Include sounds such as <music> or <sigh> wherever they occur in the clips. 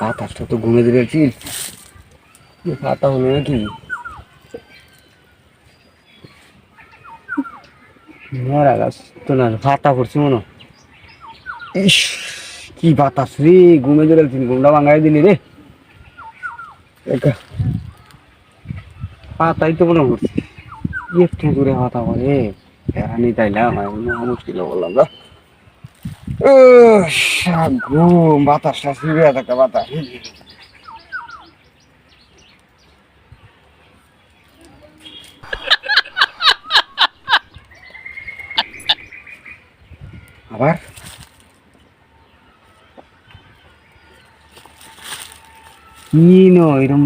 বাতাসটা তো ঘুমে দিয়েছি। পাতা হলো নাকি? মরা গাছ তো না ফাটা করছি মনে। ইস, কি বাতাস রে, ঘুমে দিয়েছি ঘুমটা ভাঙাই দিলি রে। পাতাই তো মনে করছি একটু দূরে হাতা করে আমি মুশকিল বললাম ঘুম বাতাসটা সিরিয়া থাকে বাতাস। আবার? কি নো, এরম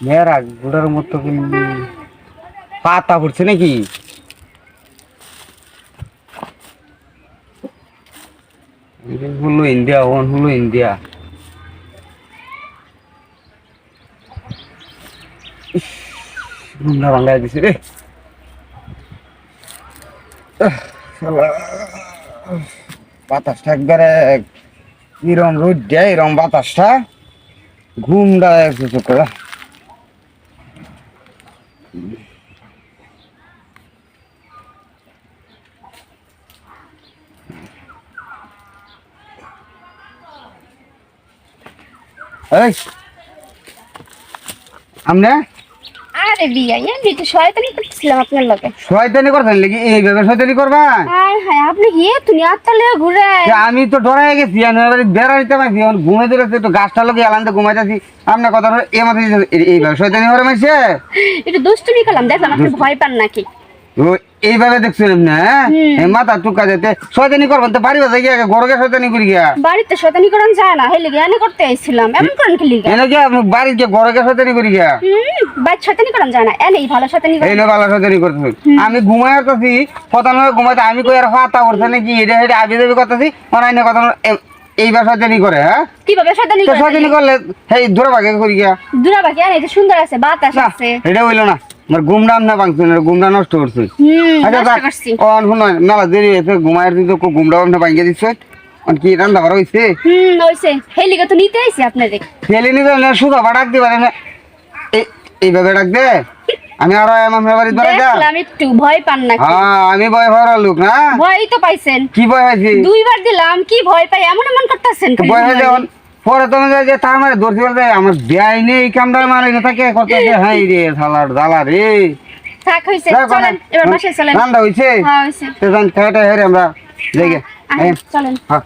মেয়েরা গোড়ার মতো পাতা পড়ছে নাকি? হলো ইন্ডিয়া ওন হলো ইন্ডিয়া ঘুমটা ভাঙাই দিছে রে। বাতাসটা একবারে কিরম রোদ দেয় এরম বাতাসটা। ঘুমটা একটু করে। এই। আমনে? আরে বিয়া এমনি তো শয়তানি করতেছিলাম আপনার লগে। শয়তানি করছেন এইভাবে শয়তানি করবা হায় হায় আপনি কি তুমি আত্মালে ঘুরে আমি তো ডরাই গেছি আমি এবারে বেড়া দিতে পারছি এখন ঘুমে দিলে একটু গাছটা লোক আলাদা ঘুমাইতেছি। আপনার কথা এই মাথায় এইভাবে শয়তানি করে মাইছে একটু দুষ্টুমি করলাম দেখলাম আপনি ভয় পান নাকি। এইভাবে দেখছিলাম না হুম। মাথা টুকা যেতে শয়তানি করবেন তো বাড়ি বাজে গিয়া গরগে শয়তানি করি গিয়া বাড়িতে শয়তানি করান যায় না হেলে জ্ঞানী করতে আইছিলাম এমন করেন কি লিগা? এনে গিয়া আপনি বাড়ি গিয়ে গরগে শয়তানি করি গিয়া শয়তানি করান যায় না এনেই ভালো শয়তানি লোক আলাদা শয়তানি করতেছে। আমি ঘুমাই আসতেছি কথা নয় ঘুমাইতে আমি কই আর হাতা করছে নাকি এটা হেঁটে আবি যাবি করতেছি অনাইনে কথা এইবার শয়তানি করে হ্যাঁ? কীভাবে শয়তানি তো করেন শয়তানি করলে হেই দূরে ভাগে করি গিয়া। দুরা এটা সুন্দর আছে বাতাস না আছে। এটা হইল না। আমার ঘুমডাম না ভাঙছে না ঘুমডা নষ্ট করছে। হুম নষ্ট যাক, করছি। অন শুনো মেলা দেরি হয়েছে ঘুমায়ের দিন তো ঘুমডা বামটা ভাঙিয়ে দিচ্ছে। অন কি রান্না করা হয়েছে? হুম হইছে হেলিকে তো নিতে আইছি আপনাদের। ফেলে নিবে না সুদা বা ডাক না এইভাবে ডাক দে। আমি আরও এমন বাড়ি ধরে যা দেখলাম একটু ভয় পান হ্যাঁ আমি ভয় লোক না। তো পাইছেন। কি ভয় হয়েছে? দুইবার দিলাম কি ভয় পাই? এমন এমন করতেছেন ভয় হয়ে পরে তুমি যে তা তার মানে ধরতে পারবে আমার দেয় নেই কামদার মারে না থাকে করতেছে <laughs> হাই রে শালার জ্বালা রে। থাক হইছে চলেন এবার বাসায় চলেন। ঠান্ডা হইছে? হ্যাঁ হইছে। তো যান খেয়ে হেরে আমরা দেখে। চলেন। হ্যাঁ।